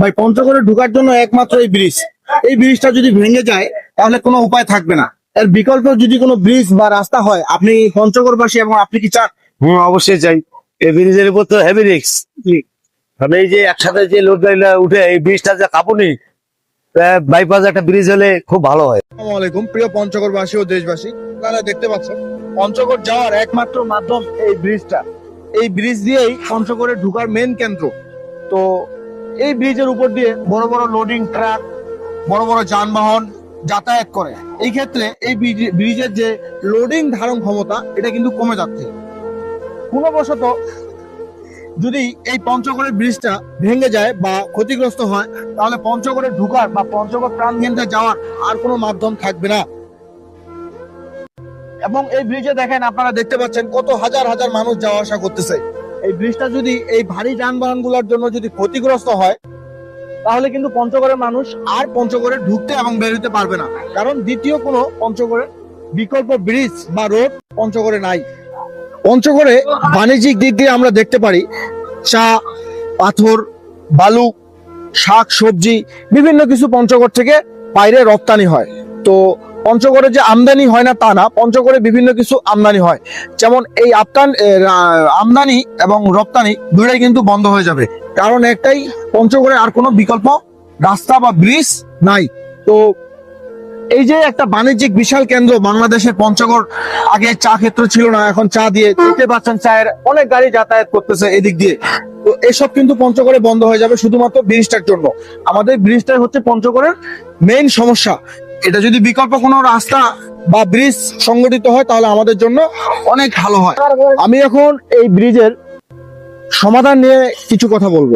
ভাই পঞ্চগড়ে ঢোকার জন্য একমাত্র এই ব্রিজ। এই ব্রিজটা যদি ভেঙে যায় তাহলে কোনো উপায় থাকবে না। এর বিকল্প যদি কোনো ব্রিজ বা রাস্তা হয় আপনি পঞ্চগড়বাসী এবং আপনি কি চান? হুম অবশ্যই চাই। এই ব্রিজের উপর তো হেভি রিক্স কারণ এই যে একসাথে যে লোড গাড়িটা উঠে এই ব্রিজটা যে কাঁপুনি বাইপাস একটা ব্রিজ হলে খুব ভালো হয়। আসসালামু আলাইকুম প্রিয় পঞ্চগড়বাসী ও দেশবাসী আপনারা দেখতে পাচ্ছেন পঞ্চগড় যাওয়ার একমাত্র মাধ্যম এই ব্রিজটা। এই ব্রিজ দিয়েই পঞ্চগড়ে ঢোকার মেন কেন্দ্র। তো এই ব্রিজের উপর দিয়ে বড় বড় লোডিং ট্রাক বড় বড় যানবাহন যাতায়াত করে। এই ক্ষেত্রে এই ব্রিজ- ব্রিজের যে লোডিং ধারণ ক্ষমতা, এটা কিন্তু কমে যাচ্ছে। কোনবশত যদি এই পঞ্চগড়ের ব্রিজটা ভেঙে যায় বা ক্ষতিগ্রস্ত হয়, তাহলে পঞ্চগড়ে ঢুকার বা পঞ্চগড় প্রাণ কেন্দ্রে যাওয়ার আর কোনো মাধ্যম থাকবে না। এবং এই ব্রিজে দেখেন আপনারা দেখতে পাচ্ছেন কত হাজার হাজার মানুষ যাওয়া আসা করতেছে। এই ব্রিজটা যদি, এই ভারী যানবাহনগুলোর জন্য যদি ক্ষতিগ্রস্ত হয়, তাহলে কিন্তু পঞ্চগড়ের মানুষ আর পঞ্চগড়ে ঢুকতে এবং বেরোতে পারবে না। কারণ দ্বিতীয় কোনো পঞ্চগড়ের বিকল্প ব্রিজ বা রোড পঞ্চগড়ে নাই। পঞ্চগড়ে বাণিজ্যিক দিক দিয়ে আমরা দেখতে পারি, চা, পাথর, বালু, শাক, সবজি, বিভিন্ন কিছু পঞ্চগড় থেকে বাইরে রপ্তানি হয়। তো পঞ্চগড়ে যে আমদানি হয় না তা না, পঞ্চগড়ে বিভিন্ন কিছু আমদানি হয়। যেমন এই আপতান আমদানি এবং রপ্তানি দুটাই কিন্তু বন্ধ হয়ে যাবে। কারণ একটাই, পঞ্চগড়ে আর কোনো বিকল্প রাস্তা বা ব্রিজ নাই। তো এই যে একটা বাণিজ্যিক বিশাল কেন্দ্র, বাংলাদেশের পঞ্চগড় আগে চা ক্ষেত্র ছিল না, এখন চা দিয়ে দেখতে পাচ্ছেন চায়ের অনেক গাড়ি যাতায়াত করতেছে এদিক দিয়ে। তো এসব কিন্তু পঞ্চগড়ে বন্ধ হয়ে যাবে শুধুমাত্র ব্রিজটার জন্য। আমাদের ব্রিজটাই হচ্ছে পঞ্চগড়ের মেইন সমস্যা। এটা যদি বিকল্প কোনো রাস্তা বা ব্রিজ সংগঠিত হয়, তাহলে আমাদের জন্য অনেক ভালো হয়। আমি এখন এই ব্রিজের সমাধান নিয়ে কিছু কথা বলব।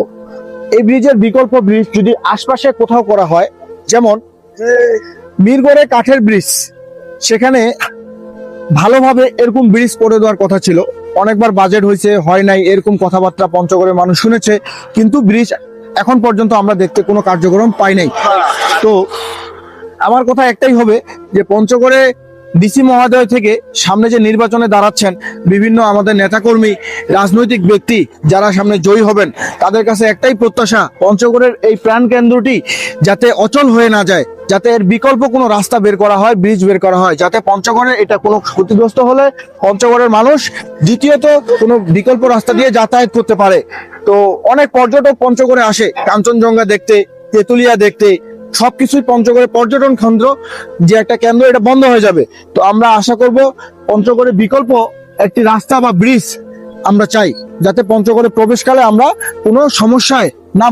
এই ব্রিজের বিকল্প ব্রিজ যদি আশপাশে কোথাও করা হয়, যেমন মিরগড়ে কাঠের ব্রিজ সেখানে ভালোভাবে এরকম ব্রিজ করে দেওয়ার কথা ছিল। অনেকবার বাজেট হয়েছে, হয় নাই, এরকম কথাবার্তা পঞ্চগড়ের মানুষ শুনেছে, কিন্তু ব্রিজ এখন পর্যন্ত আমরা দেখতে কোনো কার্যক্রম পাই নাই। তো আমার কথা একটাই হবে যে পঞ্চগড়ে ডিসি মহোদয় থেকে সামনে যে নির্বাচনে দাঁড়াচ্ছেন বিভিন্ন আমাদের নেতাকর্মী, রাজনৈতিক ব্যক্তি যারা সামনে জয়ী হবেন, তাদের কাছে একটাই প্রত্যাশা, পঞ্চগড়ের এই প্রাণ কেন্দ্রটি যাতে অচল হয়ে না যায়, যাতে এর বিকল্প কোনো রাস্তা বের করা হয় ব্রিজ বের করা হয়, যাতে পঞ্চগড়ের এটা কোনো ক্ষতিগ্রস্ত হলে পঞ্চগড়ের মানুষ দ্বিতীয়ত কোনো বিকল্প রাস্তা দিয়ে যাতায়াত করতে পারে। তো অনেক পর্যটক পঞ্চগড়ে আসে, কাঞ্চনজঙ্ঘা দেখতে, তেতুলিয়া দেখতে সবকিছুই পঞ্চগড়ে পর্যটন কেন্দ্র, যে একটা কেন্দ্র, এটা বন্ধ হয়ে যাবে তো আমরা আশা করব পঞ্চগড়ে বিকল্প একটি রাস্তা বা ব্রিজ আমরা চাই, যাতে পঞ্চগড়ে প্রবেশকালে আমরা কোনো সমস্যায় না।